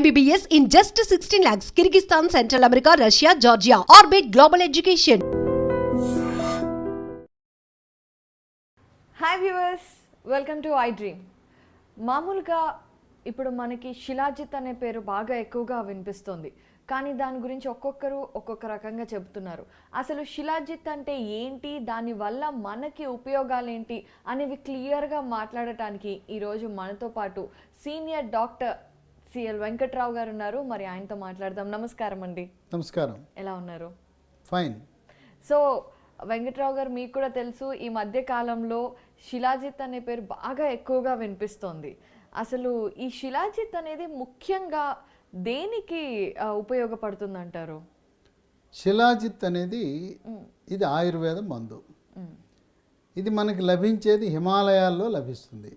MBBS in just sixteen lakhs Kyrgyzstan central America Russia Georgia orbit global education hi viewers welcome to I dream మామూలుగా ఇప్పుడు మనకి శిలాజిత్ అనే పేరు బాగా ఎక్కువగా వినిపిస్తుంది కానీ దాని గురించి ఒక్కొక్కరు ఒక్కొక్క రకంగా చెబుతున్నారు అసలు శిలాజిత్ అంటే ఏంటి దానివల్ల మనకి ఉపయోగాలేంటి అనేవి క్లియర్గా మాట్లాడటానికి ఈరోజు మనతో పాటు సీనియర్ డాక్టర్ సిఎల్ వెంకట్రావు గారు ఉన్నారు మరి ఆయనతో మాట్లాడదాం నమస్కారం అండి నమస్కారం ఎలా ఉన్నారు ఫైన్ సో వెంకట్రావు గారు మీకు కూడా తెలుసు ఈ మధ్య కాలంలో శిలాజిత్ అనే పేరు బాగా ఎక్కువగా వినిపిస్తోంది అసలు ఈ శిలాజిత్ అనేది ముఖ్యంగా దేనికి ఉపయోగపడుతుంది అంటారు శిలాజిత్ అనేది ఇది ఆయుర్వేద మందు ఇది మనకి లభించేది హిమాలయాల్లో లభిస్తుంది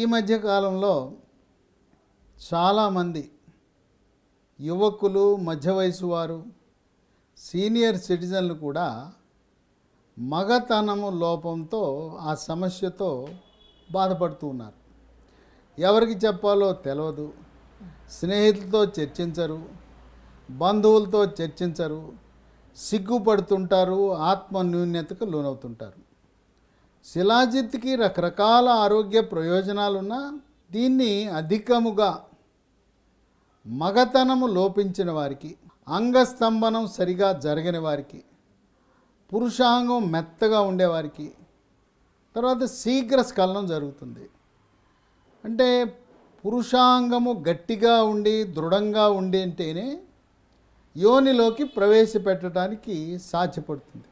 ఈ మధ్య కాలంలో చాలామంది యువకులు మధ్య వయసు వారు సీనియర్ సిటిజన్లు కూడా మగతనము లోపంతో ఆ సమస్యతో బాధపడుతూ ఉన్నారు ఎవరికి చెప్పాలో తెలియదు స్నేహితులతో చర్చించరు బంధువులతో చర్చించరు సిగ్గుపడుతుంటారు ఆత్మన్యూన్యతకు లోనవుతుంటారు శిలాజిత్కి రకరకాల ఆరోగ్య ప్రయోజనాలున్నా దీన్ని అధికముగా మగతనము లోపించిన వారికి అంగస్తంభనం సరిగా జరగని వారికి పురుషాంగం మెత్తగా ఉండేవారికి తర్వాత శీఘ్ర స్ఖలనం జరుగుతుంది అంటే పురుషాంగము గట్టిగా ఉండి దృఢంగా ఉండి అంటేనే యోనిలోకి ప్రవేశపెట్టడానికి సాధ్యపడుతుంది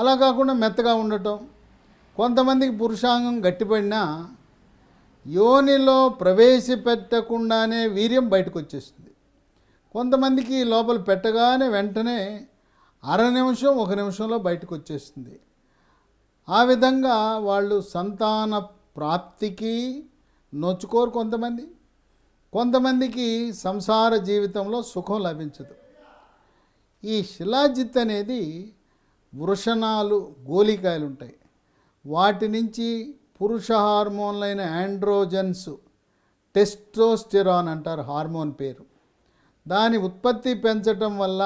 అలా కాకుండా మెత్తగా ఉండటం కొంతమందికి పురుషాంగం గట్టిపడినా యోనిలో ప్రవేశపెట్టకుండానే వీర్యం బయటకు వచ్చేస్తుంది కొంతమందికి లోపల పెట్టగానే వెంటనే అర నిమిషం ఒక నిమిషంలో బయటకు వచ్చేస్తుంది ఆ విధంగా వాళ్ళు సంతాన ప్రాప్తికి నొచ్చుకోరు కొంతమంది కొంతమందికి సంసార జీవితంలో సుఖం లభించదు ఈ శిలాజిత్ అనేది వృషణాలు గోలికాయలు ఉంటాయి వాటి నుంచి పురుష హార్మోన్లైన ఆండ్రోజన్స్ టెస్టోస్టెరాన్ అంటారు హార్మోన్ పేరు దాని ఉత్పత్తి పెంచటం వల్ల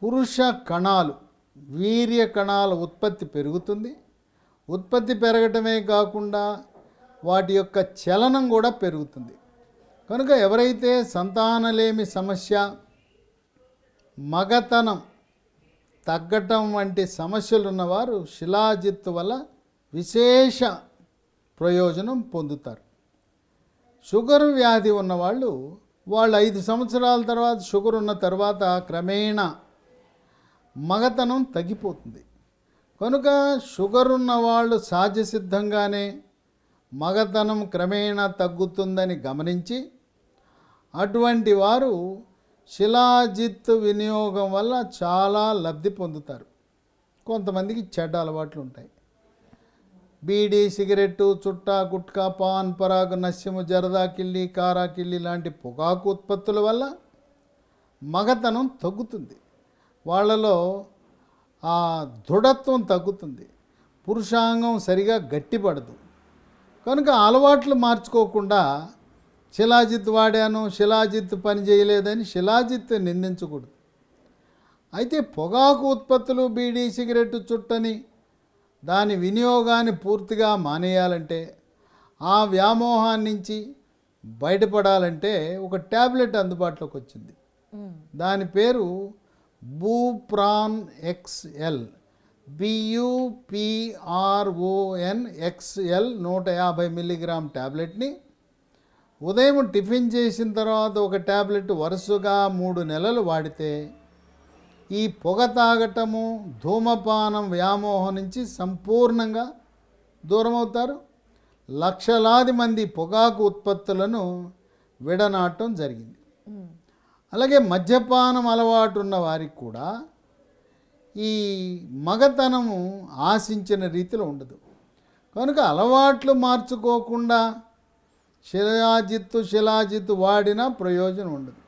పురుష కణాలు వీర్య కణాల ఉత్పత్తి పెరుగుతుంది ఉత్పత్తి పెరగటమే కాకుండా వాటి యొక్క చలనం కూడా పెరుగుతుంది కనుక ఎవరైతే సంతానలేమి సమస్య మగతనం తగ్గటం వంటి సమస్యలున్నవారు శిలాజిత్తు వల్ల విశేష ప్రయోజనం పొందుతారు షుగర్ వ్యాధి ఉన్నవాళ్ళు వాళ్ళు ఐదు సంవత్సరాల తర్వాత షుగర్ ఉన్న తర్వాత క్రమేణా మగతనం తగ్గిపోతుంది కనుక షుగర్ ఉన్నవాళ్ళు సహజసిద్ధంగానే మగతనం క్రమేణా తగ్గుతుందని గమనించి అటువంటి వారు శిలాజిత్ వినియోగం వల్ల చాలా లబ్ధి పొందుతారు కొంతమందికి చెడ్డ అలవాట్లు ఉంటాయి బీడీ సిగరెట్టు చుట్టా గుట్కా పాన్ పరాగ్ నశ్యము జరదా కిల్లి కారా లాంటి పొగాకు ఉత్పత్తుల వల్ల మగతనం తగ్గుతుంది వాళ్ళలో ఆ దృఢత్వం తగ్గుతుంది పురుషాంగం సరిగా గట్టిపడదు కనుక అలవాట్లు మార్చుకోకుండా శిలాజిత్ వాడాను శిలాజిత్ పని చేయలేదని శిలాజిత్ నిందించకూడదు అయితే పొగాకు ఉత్పత్తులు బీడీ సిగరెట్ చుట్టని దాని వినియోగాన్ని పూర్తిగా మానేయాలంటే ఆ వ్యామోహాన్ని నుంచి బయటపడాలంటే ఒక ట్యాబ్లెట్ అందుబాటులోకి వచ్చింది దాని పేరు బూప్రాన్ ఎక్స్ఎల్ బియుపిఆర్ఓఎన్ ఎక్స్ఎల్ నూట యాభై మిల్లీగ్రామ్ ట్యాబ్లెట్ని ఉదయం టిఫిన్ చేసిన తర్వాత ఒక ట్యాబ్లెట్ వరుసగా మూడు నెలలు వాడితే ఈ పొగ తాగటము ధూమపానం వ్యామోహం నుంచి సంపూర్ణంగా దూరమవుతారు లక్షలాది మంది పొగాకు ఉత్పత్తులను విడనాటం జరిగింది అలాగే మద్యపానం అలవాటు ఉన్న వారికి కూడా ఈ మగతనము ఆశించిన రీతిలో ఉండదు కనుక అలవాట్లు మార్చుకోకుండా శిలాజిత్తు శిలాజిత్తు వాడినా ప్రయోజనం ఉండదు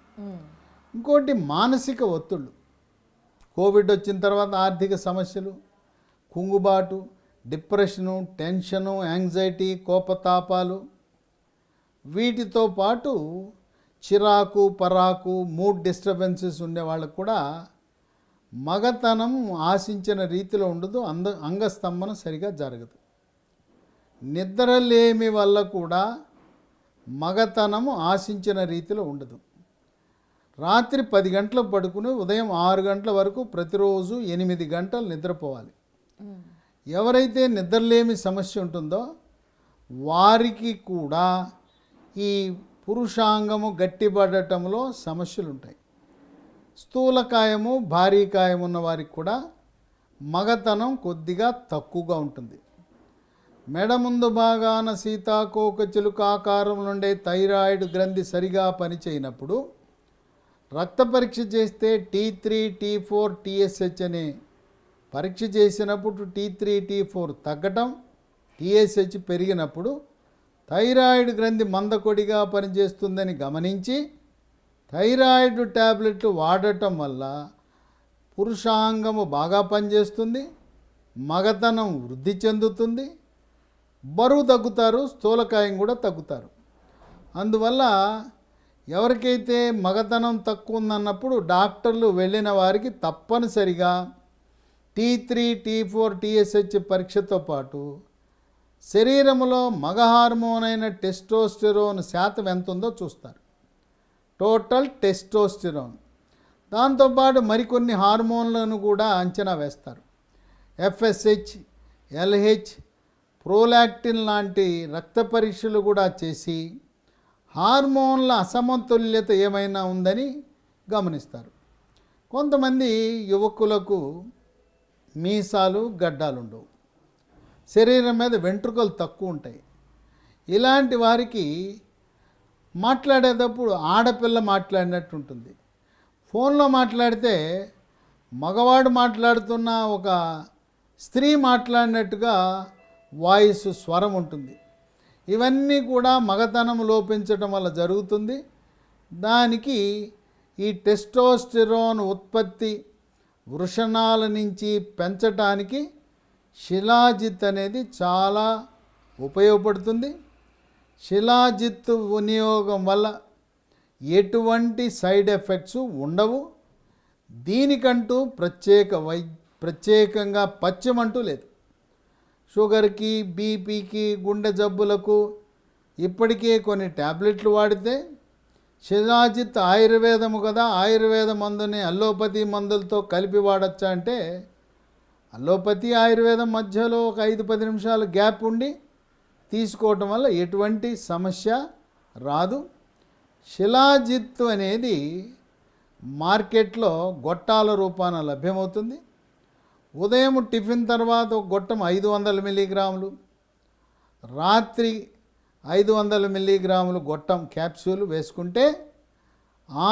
ఇంకోటి మానసిక ఒత్తుళ్ళు కోవిడ్ వచ్చిన తర్వాత ఆర్థిక సమస్యలు కుంగుబాటు డిప్రెషను టెన్షను యాంగ్జైటీ కోపతాపాలు వీటితో పాటు చిరాకు పరాకు మూడ్ డిస్టర్బెన్సెస్ ఉండేవాళ్ళకు కూడా మగతనం ఆశించిన రీతిలో ఉండదు అంద అంగస్తంభన సరిగా జరగదు నిద్రలేమి వల్ల కూడా మగతనము ఆశించిన రీతిలో ఉండదు రాత్రి పది గంటలకు పడుకుని ఉదయం ఆరు గంటల వరకు ప్రతిరోజు ఎనిమిది గంటలు నిద్రపోవాలి ఎవరైతే నిద్రలేమి సమస్య ఉంటుందో వారికి కూడా ఈ పురుషాంగము గట్టిపడటంలో సమస్యలు ఉంటాయి స్థూలకాయము భారీకాయం ఉన్న వారికి కూడా మగతనం కొద్దిగా తక్కువగా ఉంటుంది మెడ ముందు భాగాన సీతాకోక చిలుక ఆకారం నుండే థైరాయిడ్ గ్రంథి సరిగా పనిచేయనప్పుడు రక్త పరీక్ష చేస్తే T three T four TSH అని పరీక్ష చేసినప్పుడు టీ త్రీ టీ ఫోర్ తగ్గటం టీఎస్హెచ్ పెరిగినప్పుడు థైరాయిడ్ గ్రంథి మందకొడిగా పనిచేస్తుందని గమనించి థైరాయిడ్ ట్యాబ్లెట్లు వాడటం వల్ల పురుషాంగము బాగా పనిచేస్తుంది మగతనం వృద్ధి చెందుతుంది బరువు తగ్గుతారు స్థూలకాయం కూడా తగ్గుతారు అందువల్ల ఎవరికైతే మగతనం తక్కువ ఉందన్నప్పుడు డాక్టర్లు వెళ్ళిన వారికి తప్పనిసరిగా T three T four TSH పరీక్షతో పాటు శరీరంలో మగ హార్మోన్ అయిన టెస్టోస్టిరోన్ శాతం ఎంత ఉందో చూస్తారు టోటల్ టెస్టోస్టిరోన్ దాంతోపాటు మరికొన్ని హార్మోన్లను కూడా అంచనా వేస్తారు ఎఫ్ఎస్హెచ్ ఎల్హెచ్ ప్రోలాక్టిన్ లాంటి రక్త పరీక్షలు కూడా చేసి హార్మోన్ల అసమతుల్యత ఏమైనా ఉందని గమనిస్తారు కొంతమంది యువకులకు మీసాలు గడ్డాలు ఉండవు శరీరం మీద వెంట్రుకలు తక్కువ ఉంటాయి ఇలాంటి వారికి మాట్లాడేటప్పుడు ఆడపిల్ల మాట్లాడినట్టు ఉంటుంది ఫోన్లో మాట్లాడితే మగవాడు మాట్లాడుతున్న ఒక స్త్రీ మాట్లాడినట్టుగా వాయిస్ స్వరం ఉంటుంది ఇవన్నీ కూడా మగతనం లోపించడం వల్ల జరుగుతుంది దానికి ఈ టెస్టోస్టిరోన్ ఉత్పత్తి వృషణాల నుంచి పెంచటానికి శిలాజిత్ అనేది చాలా ఉపయోగపడుతుంది శిలాజిత్ వినియోగం వల్ల ఎటువంటి సైడ్ ఎఫెక్ట్స్ ఉండవు దీనికంటూ ప్రత్యేక వై ప్రత్యేకంగా పచ్చమంటూ లేదు షుగర్కి బీపీకి గుండె జబ్బులకు ఇప్పటికే కొన్ని ట్యాబ్లెట్లు వాడితే శిలాజిత్ ఆయుర్వేదము కదా ఆయుర్వేద మందుని అల్లోపతి మందులతో కలిపి వాడచ్చా అంటే అల్లోపతి ఆయుర్వేదం మధ్యలో ఒక ఐదు పది నిమిషాలు గ్యాప్ ఉండి తీసుకోవటం వల్ల ఎటువంటి సమస్య రాదు శిలాజిత్తు అనేది మార్కెట్లో గొట్టాల రూపాన లభ్యమవుతుంది ఉదయం టిఫిన్ తర్వాత ఒక గొట్టం ఐదు వందల మిల్లీగ్రాములు రాత్రి ఐదు వందల మిల్లీగ్రాములు గొట్టం క్యాప్సూల్ వేసుకుంటే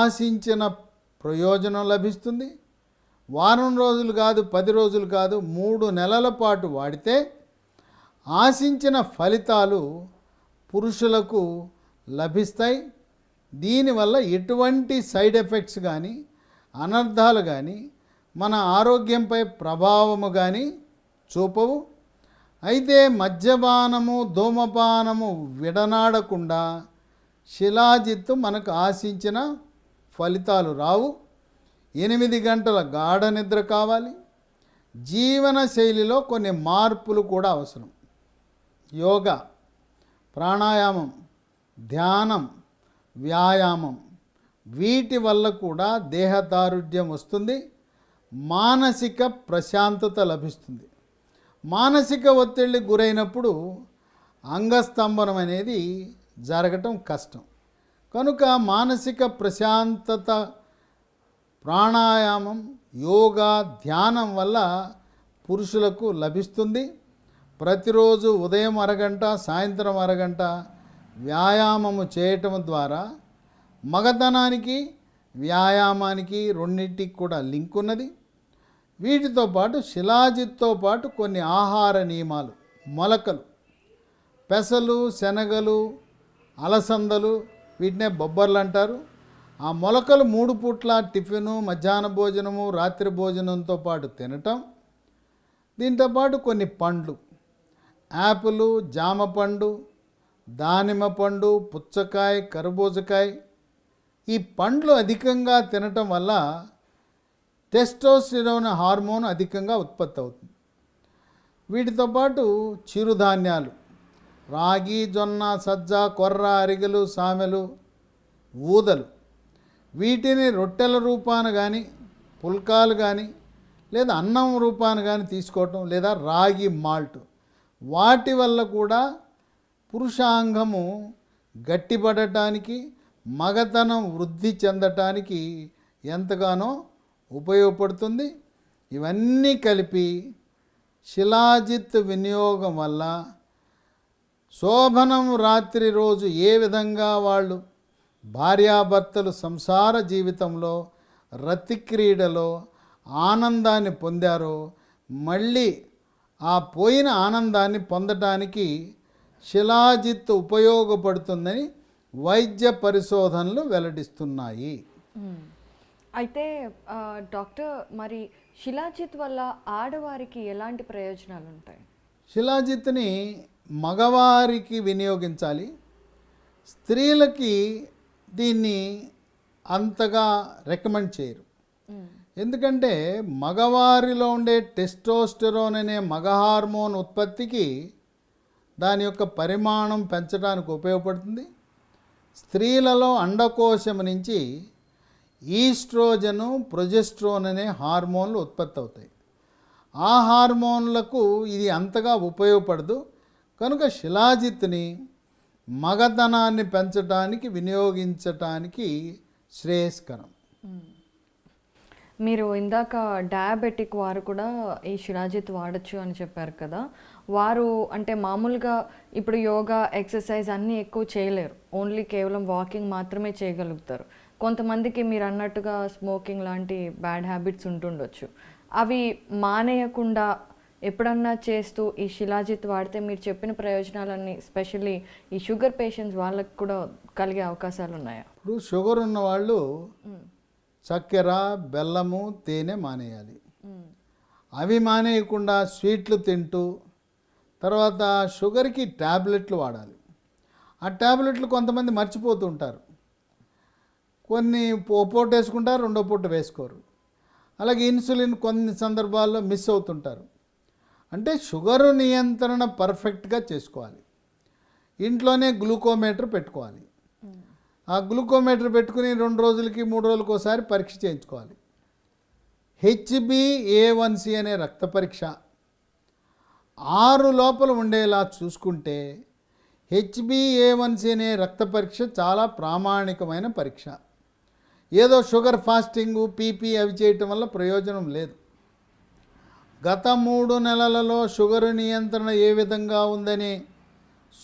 ఆశించిన ప్రయోజనం లభిస్తుంది వారం రోజులు కాదు పది రోజులు కాదు మూడు నెలల పాటు వాడితే ఆశించిన ఫలితాలు పురుషులకు లభిస్తాయి దీనివల్ల ఎటువంటి సైడ్ ఎఫెక్ట్స్ కానీ అనర్థాలు కానీ మన ఆరోగ్యంపై ప్రభావము కానీ చూపవు అయితే మద్యపానము ధూమపానము విడనాడకుండా శిలాజిత్తు మనకు ఆశించిన ఫలితాలు రావు ఎనిమిది గంటల గాఢ నిద్ర కావాలి జీవన శైలిలో కొన్ని మార్పులు కూడా అవసరం యోగా ప్రాణాయామం ధ్యానం వ్యాయామం వీటి వల్ల కూడా దేహదారుఢ్యం వస్తుంది మానసిక ప్రశాంతత లభిస్తుంది మానసిక ఒత్తిడికి గురైనప్పుడు అంగస్తంభనం అనేది జరగటం కష్టం కనుక మానసిక ప్రశాంతత ప్రాణాయామం యోగా ధ్యానం వల్ల పురుషులకు లభిస్తుంది ప్రతిరోజు ఉదయం అరగంట సాయంత్రం అరగంట వ్యాయామము చేయటం ద్వారా మగతనానికి వ్యాయామానికి రెండింటికి కూడా లింక్ ఉన్నది వీటితో పాటు శిలాజిత్తో పాటు కొన్ని ఆహార నియమాలు మొలకలు పెసలు శనగలు అలసందలు వీటినే బొబ్బర్లు అంటారు ఆ మొలకలు మూడు పూట్ల టిఫిను మధ్యాహ్న భోజనము రాత్రి భోజనంతో పాటు తినటం దీంతో పాటు కొన్ని పండ్లు యాపిల్ జామ పండు దానిమ్మ పండు పుచ్చకాయ కర్బూజకాయ ఈ పండ్లు అధికంగా తినటం వల్ల టెస్టోస్టిరోన్ హార్మోన్ అధికంగా ఉత్పత్తి అవుతుంది వీటితో పాటు చిరుధాన్యాలు రాగి జొన్న సజ్జ కొర్ర అరిగలు సామెలు ఊదలు వీటిని రొట్టెల రూపాన కానీ పుల్కాలు కానీ లేదా అన్నం రూపాన కానీ తీసుకోవటం లేదా రాగి మాల్ట్ వాటి వల్ల కూడా పురుషాంగము గట్టిపడటానికి మగతనం వృద్ధి చెందటానికి ఎంతగానో ఉపయోగపడుతుంది ఇవన్నీ కలిపి శిలాజిత్ వినియోగం వల్ల శోభనం రాత్రి రోజు ఏ విధంగా వాళ్ళు భార్యాభర్తలు సంసార జీవితంలో రతిక్రీడలో ఆనందాన్ని పొందారో మళ్ళీ ఆ పోయిన ఆనందాన్ని పొందటానికి శిలాజిత్ ఉపయోగపడుతుందని వైద్య పరిశోధనలు వెల్లడిస్తున్నాయి అయితే డాక్టర్ మరి శిలాజిత్ వల్ల ఆడవారికి ఎలాంటి ప్రయోజనాలు ఉంటాయి శిలాజిత్ని మగవారికి వినియోగించాలి స్త్రీలకి దీన్ని అంతగా రికమెండ్ చేయరు ఎందుకంటే మగవారిలో ఉండే టెస్టోస్టెరోన్ అనే మగ హార్మోన్ ఉత్పత్తికి దాని యొక్క పరిమాణం పెంచడానికి ఉపయోగపడుతుంది స్త్రీలలో అండకోశం నుంచి ఈస్ట్రోజను ప్రొజెస్ట్రోన్ అనే హార్మోన్లు ఉత్పత్తి అవుతాయి ఆ హార్మోన్లకు ఇది అంతగా ఉపయోగపడదు కనుక శిలాజిత్ని మగతనాన్ని పెంచడానికి వినియోగించటానికి శ్రేయస్కరం మీరు ఇందాక డయాబెటిక్ వారు కూడా ఈ శిలాజిత్ వాడచ్చు అని చెప్పారు కదా వారు అంటే మామూలుగా ఇప్పుడు యోగా ఎక్సర్సైజ్ అన్నీ ఎక్కువ చేయలేరు ఓన్లీ కేవలం వాకింగ్ మాత్రమే చేయగలుగుతారు కొంతమందికి మీరు అన్నట్టుగా స్మోకింగ్ లాంటి బ్యాడ్ హ్యాబిట్స్ ఉంటుండొచ్చు అవి మానేయకుండా ఎప్పుడన్నా చేస్తూ ఈ శిలాజిత్ వాడితే మీరు చెప్పిన ప్రయోజనాలన్నీ స్పెషల్లీ ఈ షుగర్ పేషెంట్స్ వాళ్ళకి కూడా కలిగే అవకాశాలు ఉన్నాయా ఇప్పుడు షుగర్ ఉన్న వాళ్ళు చక్కెర బెల్లము తేనె మానేయాలి అవి మానేయకుండా స్వీట్లు తింటూ తర్వాత షుగర్కి ట్యాబ్లెట్లు వాడాలి ఆ ట్యాబ్లెట్లు కొంతమంది మర్చిపోతుంటారు కొన్ని పూట వేసుకుంటారు రెండో పూట వేసుకోరు అలాగే ఇన్సులిన్ కొన్ని సందర్భాల్లో మిస్ అవుతుంటారు అంటే షుగర్ నియంత్రణ పర్ఫెక్ట్గా చేసుకోవాలి ఇంట్లోనే గ్లూకోమీటర్ పెట్టుకోవాలి ఆ గ్లూకోమీటర్ పెట్టుకుని రెండు రోజులకి మూడు రోజులకి ఒకసారి పరీక్ష చేయించుకోవాలి హెచ్బిఏవన్సి అనే రక్త పరీక్ష ఆరు లోపల ఉండేలా చూసుకుంటే హెచ్బిఏవన్సి అనే రక్త పరీక్ష చాలా ప్రామాణికమైన పరీక్ష ఏదో షుగర్ ఫాస్టింగు పీపీ అవి చేయటం వల్ల ప్రయోజనం లేదు గత మూడు నెలలలో షుగర్ నియంత్రణ ఏ విధంగా ఉందని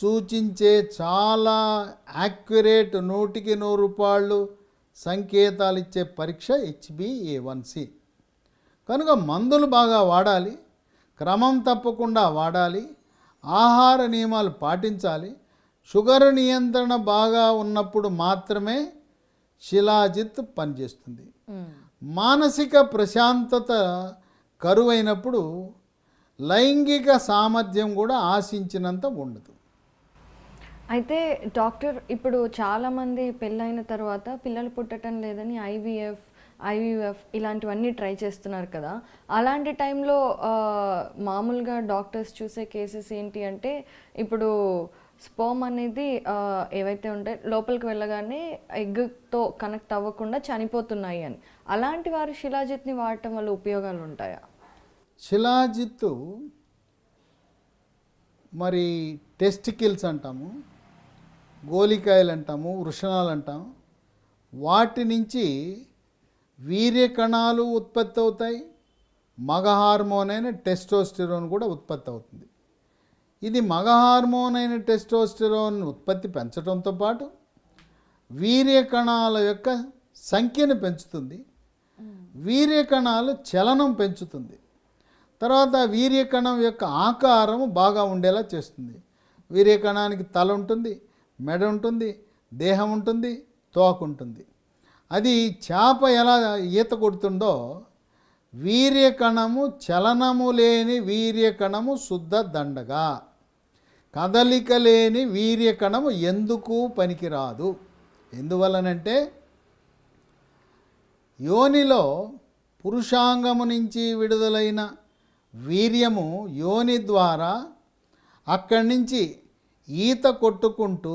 సూచించే చాలా యాక్యురేట్ నూటికి నూరు రూపాయలు సంకేతాలు ఇచ్చే పరీక్ష హెచ్బిఏ వన్సి కనుక మందులు బాగా వాడాలి క్రమం తప్పకుండా వాడాలి ఆహార నియమాలు పాటించాలి షుగర్ నియంత్రణ బాగా ఉన్నప్పుడు మాత్రమే శిలాజిత్ పనిచేస్తుంది మానసిక ప్రశాంతత కరువైనప్పుడు లైంగిక సామర్థ్యం కూడా ఆశించినంత ఉండదు అయితే డాక్టర్ ఇప్పుడు చాలామంది పెళ్ళైన తర్వాత పిల్లలు పుట్టడం లేదని ఐవీఎఫ్ ఐవీఎఫ్ ఇలాంటివన్నీ ట్రై చేస్తున్నారు కదా అలాంటి టైంలో మామూలుగా డాక్టర్స్ చూసే కేసెస్ ఏంటి అంటే ఇప్పుడు స్పోమ్ అనేది ఏవైతే ఉంటాయో లోపలికి వెళ్ళగానే ఎగ్తో కనెక్ట్ అవ్వకుండా చనిపోతున్నాయి అని అలాంటి వారు శిలాజిత్ని వాడటం వల్ల ఉపయోగాలు ఉంటాయా శిలాజిత్తు మరి టెస్టికిల్స్ అంటాము గోలికాయలు అంటాము వృషణాలు అంటాము వాటి నుంచి వీర్య కణాలు ఉత్పత్తి అవుతాయి మగ హార్మోన్ అయిన టెస్టోస్టిరోన్ కూడా ఉత్పత్తి అవుతుంది ఇది మగ హార్మోన్ అయిన టెస్టోస్టెరోన్ ఉత్పత్తి పెంచడంతో పాటు వీర్య కణాల యొక్క సంఖ్యను పెంచుతుంది వీర్య చలనం పెంచుతుంది తర్వాత వీర్యకణం యొక్క ఆకారం బాగా ఉండేలా చేస్తుంది వీర్యకణానికి తల ఉంటుంది మెడ ఉంటుంది దేహం ఉంటుంది తోక ఉంటుంది అది చేప ఎలా ఈత కొడుతుందో వీర్యకణము చలనము లేని వీర్యకణము శుద్ధ దండగా కదలిక లేని వీర్యకణము ఎందుకు పనికిరాదు ఎందువలనంటే యోనిలో పురుషాంగము నుంచి విడుదలైన వీర్యము యోని ద్వారా అక్కడి నుంచి ఈత కొట్టుకుంటూ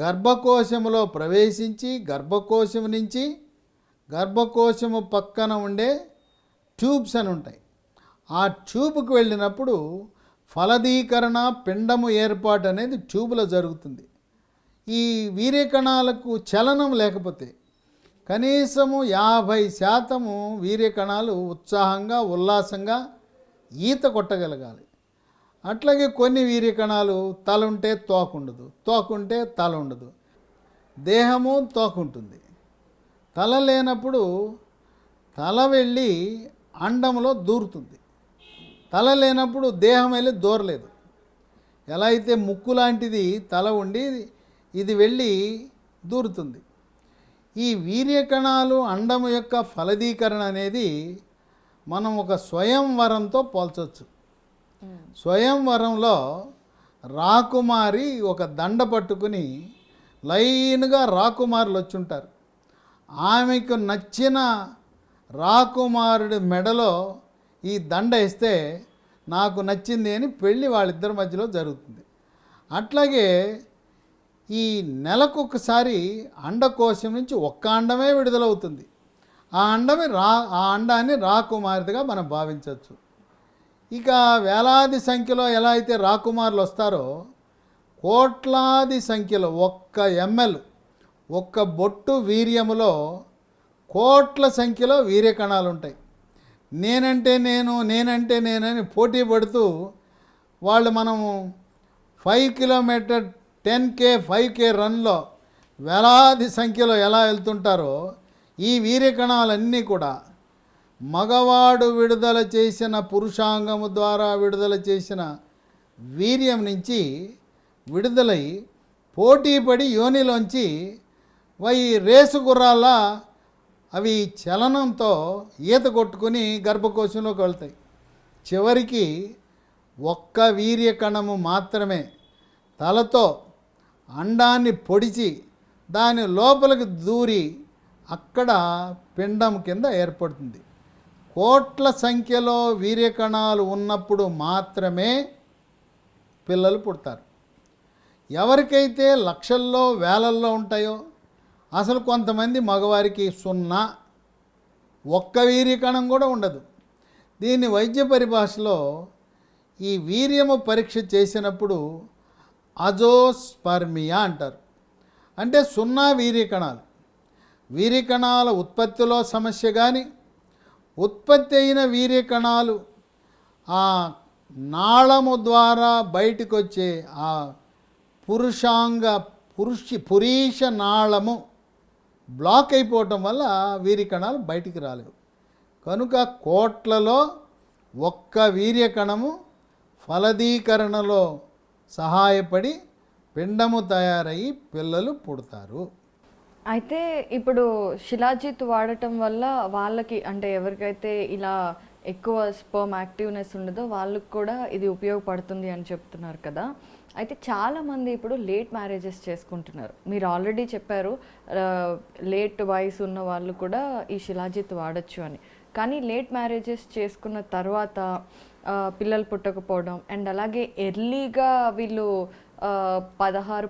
గర్భకోశములో ప్రవేశించి గర్భకోశం నుంచి గర్భకోశము పక్కన ఉండే ట్యూబ్స్ అని ఉంటాయి ఆ ట్యూబ్కి వెళ్ళినప్పుడు ఫలదీకరణ పిండము ఏర్పాటు అనేది ట్యూబ్లో జరుగుతుంది ఈ వీర్యకణాలకు చలనం లేకపోతే కనీసము యాభై శాతము వీర్యకణాలు ఉత్సాహంగా ఉల్లాసంగా ఈత కొట్టగలగాలి అట్లాగే కొన్ని వీర్యకణాలు తలుంటే తోకుండదు తోకుంటే తల ఉండదు దేహము తోకుంటుంది తల లేనప్పుడు తల వెళ్ళి అండంలో దూరుతుంది తల లేనప్పుడు దేహం వెళ్ళి దూరలేదు ఎలా అయితే ముక్కు లాంటిది తల ఉండి ఇది వెళ్ళి దూరుతుంది ఈ వీర్యకణాలు అండము యొక్క ఫలదీకరణ అనేది మనం ఒక స్వయంవరంతో పోల్చవచ్చు స్వయంవరంలో రాకుమారి ఒక దండ పట్టుకుని లైన్గా రాకుమారులు వచ్చుంటారు ఆమెకు నచ్చిన రాకుమారుడి మెడలో ఈ దండ ఇస్తే నాకు నచ్చింది అని పెళ్ళి వాళ్ళిద్దరి మధ్యలో జరుగుతుంది అట్లాగే ఈ నెలకొకసారి అండకోశం నుంచి ఒక్క అండమే విడుదలవుతుంది ఆ అండమే రా ఆ అండాన్ని రాకుమారిదిగా మనం భావించవచ్చు ఇక వేలాది సంఖ్యలో ఎలా అయితే రాకుమారులు వస్తారో కోట్లాది సంఖ్యలో ఒక్క ఎంఎల్ ఒక్క బొట్టు వీర్యములో కోట్ల సంఖ్యలో వీర్యకణాలు ఉంటాయి నేనంటే నేను నేనంటే నేనని పోటీ పడుతూ వాళ్ళు మనము five kilometre ten K five K రన్లో వేలాది సంఖ్యలో ఎలా వెళ్తుంటారో ఈ వీర్యకణాలన్నీ కూడా మగవాడు విడుదల చేసిన పురుషాంగము ద్వారా విడుదల చేసిన వీర్యం నుంచి విడుదలై పోటీపడి యోనిలోంచి వై రేసు గుర్రాల్లా అవి చలనంతో ఈత కొట్టుకుని గర్భకోశంలోకి వెళ్తాయి చివరికి ఒక్క వీర్యకణము మాత్రమే తలతో అండాన్ని పొడిచి దాని లోపలికి దూరి అక్కడ పిండం కింద ఏర్పడుతుంది కోట్ల సంఖ్యలో వీర్యకణాలు ఉన్నప్పుడు మాత్రమే పిల్లలు పుడతారు ఎవరికైతే లక్షల్లో వేలల్లో ఉంటాయో అసలు కొంతమంది మగవారికి సున్నా ఒక్క వీర్యకణం కూడా ఉండదు దీన్ని వైద్య పరిభాషలో ఈ వీర్యము పరీక్ష చేసినప్పుడు అజోస్పర్మియా అంటారు అంటే సున్నా వీర్యకణాలు వీర్యకణాల ఉత్పత్తిలో సమస్య కానీ ఉత్పత్తి అయిన వీర్యకణాలు ఆ నాళము ద్వారా బయటకు వచ్చే ఆ పురుషాంగ పురుషి పురీష నాళము బ్లాక్ అయిపోవటం వల్ల వీర్య కణాలు బయటికి రాలేవు కనుక కోట్లలో ఒక్క వీర్య కణము ఫలదీకరణలో సహాయపడి పిండము తయారయ్యి పిల్లలు పుడతారు అయితే ఇప్పుడు శిలాజిత్ వాడటం వల్ల వాళ్ళకి అంటే ఎవరికైతే ఇలా ఎక్కువ స్పర్మ్ యాక్టివ్నెస్ ఉండదో వాళ్ళకు కూడా ఇది ఉపయోగపడుతుంది అని చెప్తున్నారు కదా అయితే చాలామంది ఇప్పుడు లేట్ మ్యారేజెస్ చేసుకుంటున్నారు మీరు ఆల్రెడీ చెప్పారు లేట్ వయసు ఉన్న వాళ్ళు కూడా ఈ శిలాజిత్ వాడచ్చు అని కానీ లేట్ మ్యారేజెస్ చేసుకున్న తర్వాత పిల్లలు పుట్టకపోవడం అండ్ అలాగే ఎర్లీగా వీళ్ళు పదహారు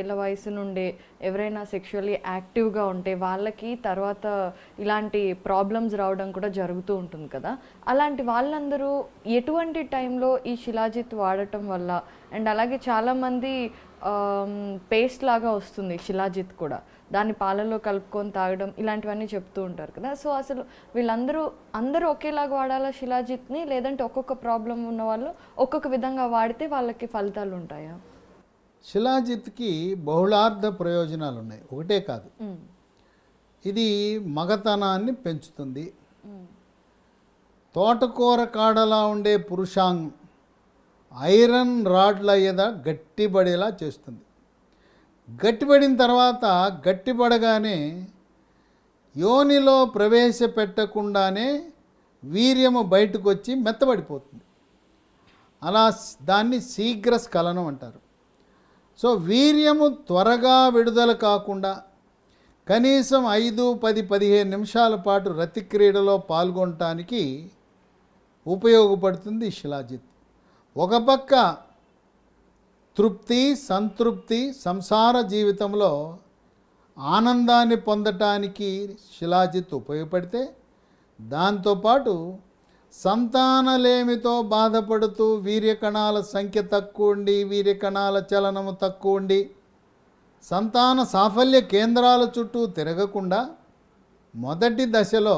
ఏళ్ళ వయసు నుండే ఎవరైనా సెక్షువల్లీ యాక్టివ్గా ఉంటే వాళ్ళకి తర్వాత ఇలాంటి ప్రాబ్లమ్స్ రావడం కూడా జరుగుతూ ఉంటుంది కదా అలాంటి వాళ్ళందరూ ఎటువంటి టైంలో ఈ శిలాజిత్ వాడటం వల్ల అండ్ అలాగే చాలామంది పేస్ట్ లాగా వస్తుంది శిలాజిత్ కూడా దాన్ని పాలలో కలుపుకొని తాగడం ఇలాంటివన్నీ చెప్తూ ఉంటారు కదా సో అసలు వీళ్ళందరూ అందరూ ఒకేలాగా వాడాలా శిలాజిత్ని లేదంటే ఒక్కొక్క ప్రాబ్లం ఉన్న వాళ్ళు ఒక్కొక్క విధంగా వాడితే వాళ్ళకి ఫలితాలు ఉంటాయా శిలాజిత్కి బహుళార్థ ప్రయోజనాలు ఉన్నాయి ఒకటే కాదు ఇది మగతనాన్ని పెంచుతుంది తోటకూర కాడలా ఉండే పురుషాంగ్ ఐరన్ రాడ్ల ఎద గట్టిపడేలా చేస్తుంది గట్టిపడిన తర్వాత గట్టిపడగానే యోనిలో ప్రవేశపెట్టకుండానే వీర్యము బయటకు వచ్చి మెత్తబడిపోతుంది అలా దాన్ని శీఘ్ర స్ఖలనం అంటారు సో వీర్యము త్వరగా విడుదల కాకుండా కనీసం ఐదు పది పదిహేను నిమిషాల పాటు రతి క్రీడలో పాల్గొనటానికి ఉపయోగపడుతుంది శిలాజిత్ ఒక పక్క తృప్తి సంతృప్తి సంసార జీవితంలో ఆనందాన్ని పొందటానికి శిలాజిత్ ఉపయోగపడితే దాంతోపాటు సంతానలేమితో బాధపడుతూ వీర్యకణాల సంఖ్య తక్కువ ఉండి వీర్యకణాల చలనము తక్కువ ఉండి సంతాన సాఫల్య కేంద్రాల చుట్టూ తిరగకుండా మొదటి దశలో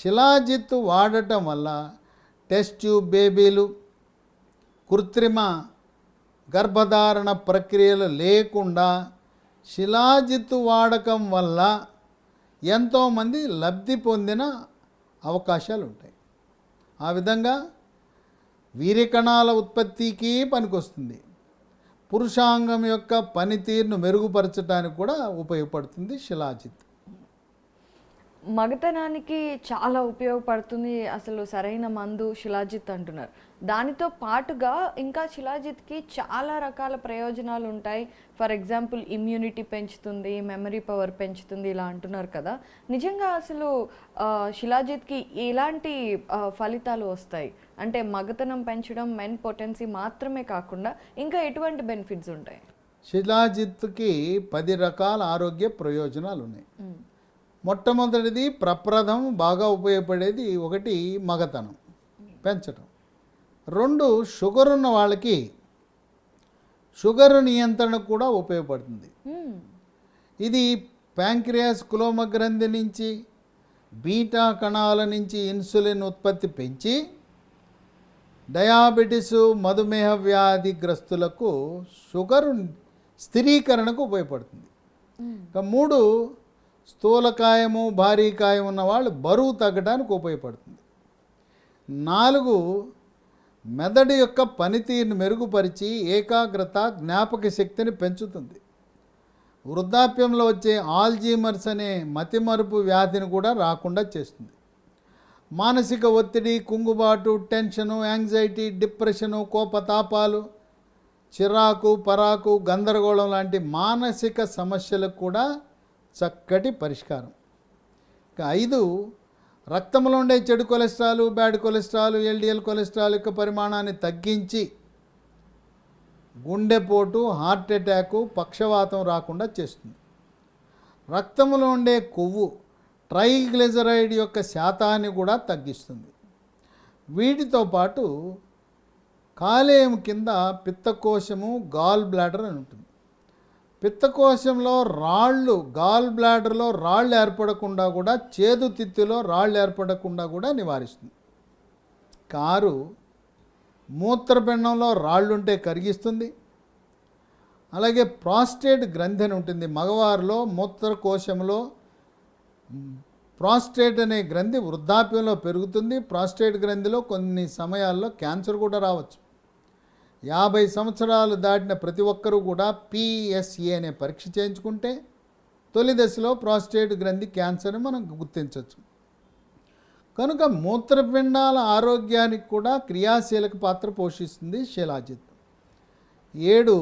శిలాజిత్తు వాడటం వల్ల టెస్ట్ ట్యూబ్ బేబీలు కృత్రిమ గర్భధారణ ప్రక్రియలు లేకుండా శిలాజిత్తు వాడకం వల్ల ఎంతోమంది లబ్ధి పొందిన అవకాశాలు ఉంటాయి ఆ విధంగా వీరికణాల ఉత్పత్తికి పనికొస్తుంది పురుషాంగం యొక్క పనితీరును మెరుగుపరచడానికి కూడా ఉపయోగపడుతుంది శిలాజిత్ మగతనానికి చాలా ఉపయోగపడుతుంది అసలు సరైన మందు శిలాజిత్ అంటున్నారు దానితో పాటుగా ఇంకా శిలాజిత్కి చాలా రకాల ప్రయోజనాలు ఉంటాయి ఫర్ ఎగ్జాంపుల్ ఇమ్యూనిటీ పెంచుతుంది మెమరీ పవర్ పెంచుతుంది ఇలా అంటున్నారు కదా నిజంగా అసలు శిలాజిత్కి ఎలాంటి ఫలితాలు వస్తాయి అంటే మగతనం పెంచడం మెన్ పొటెన్సీ మాత్రమే కాకుండా ఇంకా ఎటువంటి బెనిఫిట్స్ ఉంటాయి శిలాజిత్కి పది రకాల ఆరోగ్య ప్రయోజనాలు ఉన్నాయి మొట్టమొదటిది ప్రప్రథం బాగా ఉపయోగపడేది ఒకటి మగతనం పెంచడం రెండు షుగర్ ఉన్న వాళ్ళకి షుగర్ నియంత్రణ కూడా ఉపయోగపడుతుంది hmm. ఇది ప్యాంక్రియాస్ కులోమ గ్రంథి నుంచి బీటా కణాల నుంచి ఇన్సులిన్ ఉత్పత్తి పెంచి డయాబెటిస్ మధుమేహ వ్యాధి గ్రస్తులకు షుగర్ స్థిరీకరణకు ఉపయోగపడుతుంది hmm. ఇంకా మూడు స్థూలకాయము భారీ కాయం ఉన్న వాళ్ళు బరువు తగ్గడానికి ఉపయోగపడుతుంది నాలుగు మెదడు యొక్క పనితీరును మెరుగుపరిచి ఏకాగ్రత జ్ఞాపక శక్తిని పెంచుతుంది వృద్ధాప్యంలో వచ్చే ఆల్జీమర్స్ అనే మతిమరుపు వ్యాధిని కూడా రాకుండా చేస్తుంది మానసిక ఒత్తిడి కుంగుబాటు టెన్షను యాంగ్జైటీ డిప్రెషను కోపతాపాలు చిరాకు పరాకు గందరగోళం లాంటి మానసిక సమస్యలకు కూడా చక్కటి పరిష్కారం ఇక ఐదు రక్తంలో ఉండే చెడు cholesterol bad cholesterol LDL cholesterol యొక్క పరిమాణాన్ని తగ్గించి గుండెపోటు హార్ట్ అటాక్ పక్షవాతం రాకుండా చేస్తుంది రక్తంలో ఉండే కొవ్వు ట్రైగ్లిజరైడ్ యొక్క శాతాన్ని కూడా తగ్గిస్తుంది వీటితో పాటు కాలేయం కింద పిత్తకోశము గాల్ బ్లాడర్ అని ఉంటుంది పిత్తకోశంలో రాళ్ళు గాల్ బ్లాడర్లో రాళ్ళు ఏర్పడకుండా కూడా చేదు తిత్తిలో రాళ్ళు ఏర్పడకుండా కూడా నివారిస్తుంది కారు మూత్రపిండంలో రాళ్ళుంటే కరిగిస్తుంది అలాగే ప్రాస్టేట్ గ్రంథిని ఉంటుంది మగవారిలో మూత్రకోశంలో ప్రాస్టేట్ అనే గ్రంథి వృద్ధాప్యంలో పెరుగుతుంది ప్రాస్టేట్ గ్రంథిలో కొన్ని సమయాల్లో క్యాన్సర్ కూడా రావచ్చు యాభై సంవత్సరాలు దాటిన ప్రతి ఒక్కరూ కూడా పిఎస్ఏ అనే పరీక్ష చేయించుకుంటే తొలి దశలో ప్రాస్టేట్ గ్రంథి క్యాన్సర్ని మనం గుర్తించవచ్చు కనుక మూత్రపిండాల ఆరోగ్యానికి కూడా క్రియాశీలక పాత్ర పోషిస్తుంది శిలాజిత్ ఏడు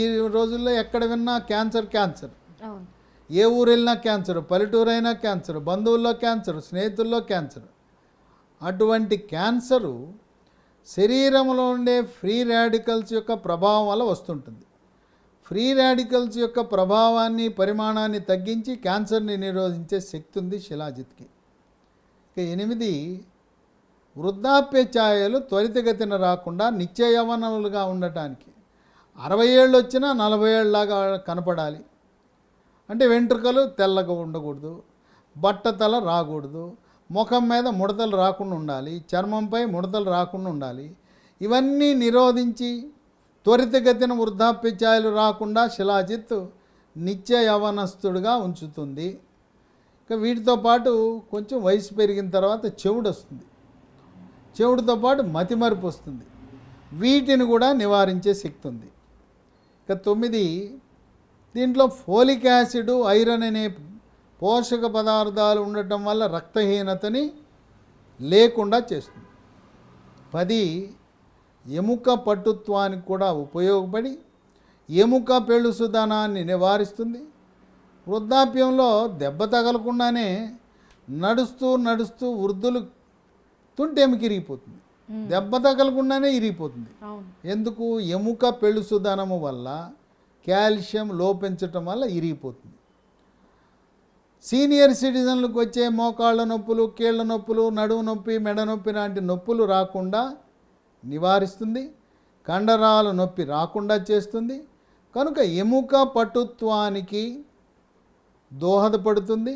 ఈ రోజుల్లో ఎక్కడ విన్నా క్యాన్సర్ క్యాన్సర్ ఏ ఊరు వెళ్ళినా క్యాన్సర్ పల్లెటూరైనా క్యాన్సర్ బంధువుల్లో క్యాన్సర్ స్నేహితుల్లో క్యాన్సర్ అటువంటి క్యాన్సరు శరీరంలో ఉండే ఫ్రీ రాడికల్స్ యొక్క ప్రభావం వల్ల వస్తుంటుంది ఫ్రీ రాడికల్స్ యొక్క ప్రభావాన్ని పరిమాణాన్ని తగ్గించి క్యాన్సర్ని నిరోధించే శక్తి ఉంది శిలాజిత్కి ఇక ఎనిమిది వృద్ధాప్య ఛాయలు త్వరితగతిన రాకుండా నిత్య యవనలుగా ఉండటానికి అరవై ఏళ్ళు వచ్చినా నలభై ఏళ్ళలాగా కనపడాలి అంటే వెంట్రుకలు తెల్లగా ఉండకూడదు బట్టతల రాకూడదు ముఖం మీద ముడతలు రాకుండా ఉండాలి చర్మంపై ముడతలు రాకుండా ఉండాలి ఇవన్నీ నిరోధించి త్వరితగతిన వృద్ధాప్యచాయలు రాకుండా శిలాజిత్ నిత్య యవనస్తుడుగా ఉంచుతుంది ఇంకా వీటితో పాటు కొంచెం వయసు పెరిగిన తర్వాత చెవుడు వస్తుంది చెవుడితో పాటు మతిమరుపు వస్తుంది వీటిని కూడా నివారించే శక్తి ఉంది ఇక తొమ్మిది దీంట్లో ఫోలిక్ యాసిడ్ ఐరన్ అనే పోషక పదార్థాలు ఉండటం వల్ల రక్తహీనతని లేకుండా చేస్తుంది పది ఎముక పట్టుత్వానికి కూడా ఉపయోగపడి ఎముక పెళుసుదనాన్ని నివారిస్తుంది వృద్ధాప్యంలో దెబ్బ తగలకుండానే నడుస్తూ నడుస్తూ వృద్ధులు తుంటెముకి ఇరిగిపోతుంది దెబ్బ తగలకుండానే ఇరిగిపోతుంది ఎందుకు ఎముక పెళుసుదనము వల్ల కాల్షియం లోపించటం వల్ల ఇరిగిపోతుంది సీనియర్ సిటిజన్లకు వచ్చే మోకాళ్ళ నొప్పులు కీళ్ళ నొప్పులు నడుము నొప్పి మెడ నొప్పి లాంటి నొప్పులు రాకుండా నివారిస్తుంది కండరాల నొప్పి రాకుండా చేస్తుంది కనుక ఎముక పటుత్వానికి దోహదపడుతుంది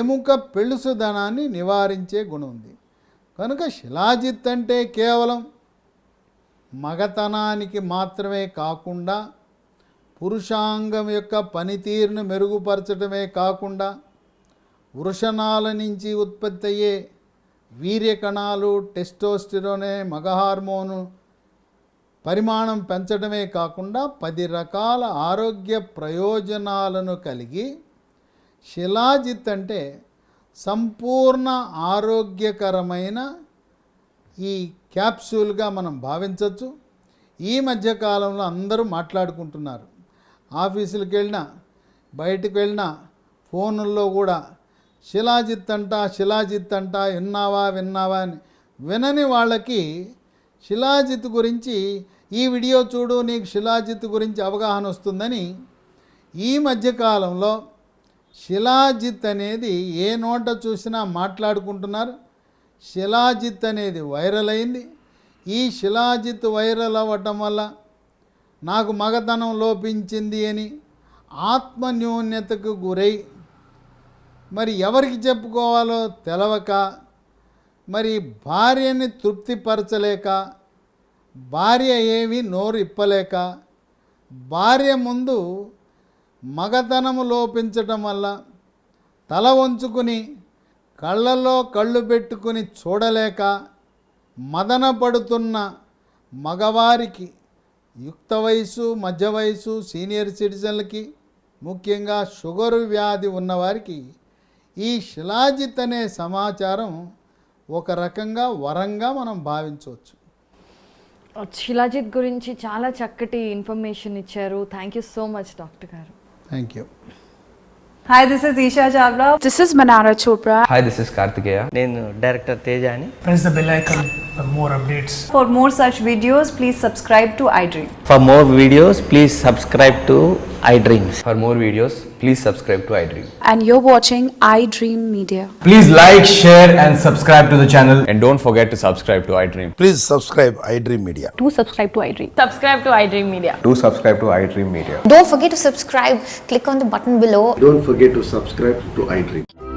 ఎముక పెళుసుదనాన్ని నివారించే గుణం ఉంది కనుక శిలాజిత్ అంటే కేవలం మగతనానికి మాత్రమే కాకుండా పురుషాంగం యొక్క పనితీరును మెరుగుపరచడమే కాకుండా వృషణాల నుంచి ఉత్పత్తి అయ్యే వీర్యకణాలు టెస్టోస్టిరోనే మగ హార్మోను పరిమాణం పెంచడమే కాకుండా పది రకాల ఆరోగ్య ప్రయోజనాలను కలిగి శిలాజిత్ అంటే సంపూర్ణ ఆరోగ్యకరమైన ఈ క్యాప్సూల్గా మనం భావించవచ్చు ఈ మధ్యకాలంలో అందరూ మాట్లాడుకుంటున్నారు ఆఫీసులకు వెళ్ళినా బయటకు వెళ్ళినా ఫోనుల్లో కూడా శిలాజిత్ అంట శిలాజిత్ అంట విన్నావా విన్నావా అని వినని వాళ్ళకి శిలాజిత్ గురించి ఈ వీడియో చూడు నీకు శిలాజిత్ గురించి అవగాహన వస్తుందని ఈ మధ్యకాలంలో శిలాజిత్ అనేది ఏ నోట చూసినా మాట్లాడుకుంటున్నారు శిలాజిత్ అనేది వైరల్ అయింది ఈ శిలాజిత్ వైరల్ అవ్వటం వల్ల నాకు మగతనం లోపించింది అని ఆత్మన్యూన్యతకు గురై మరి ఎవరికి చెప్పుకోవాలో తెలవక మరి భార్యని తృప్తిపరచలేక భార్య ఏమి నోరు ఇప్పలేక భార్య ముందు మగతనము లోపించటం వల్ల తల వంచుకుని కళ్ళల్లో కళ్ళు పెట్టుకుని చూడలేక మదన పడుతున్న మగవారికి యుక్త వయసు మధ్య వయసు సీనియర్ సిటిజన్లకి ముఖ్యంగా షుగర్ వ్యాధి ఉన్నవారికి ఈ శిలాజిత్ అనే సమాచారం ఒక రకంగా వరంగా మనం భావించవచ్చు శిలాజిత్ గురించి చాలా చక్కటి ఇన్ఫర్మేషన్ ఇచ్చారు thank you so much doctor గారు thank you Hi, this is Isha Chavla. This is Manara Chopra. Hi this is Karthikeya నేను డైరెక్టర్ తేజ అని press the bell icon for more updates. For more such videos, please subscribe to iDream. For more videos please subscribe to iDreams for more videos please subscribe to iDream And you're watching iDream Media. Please like, share, and subscribe to the channel. And don't forget to subscribe to iDream Please subscribe iDream Media. do subscribe to iDream. Subscribe to iDream Media. To subscribe to iDream Media Don't forget to subscribe. Click on the button below Don't forget to subscribe to iDream.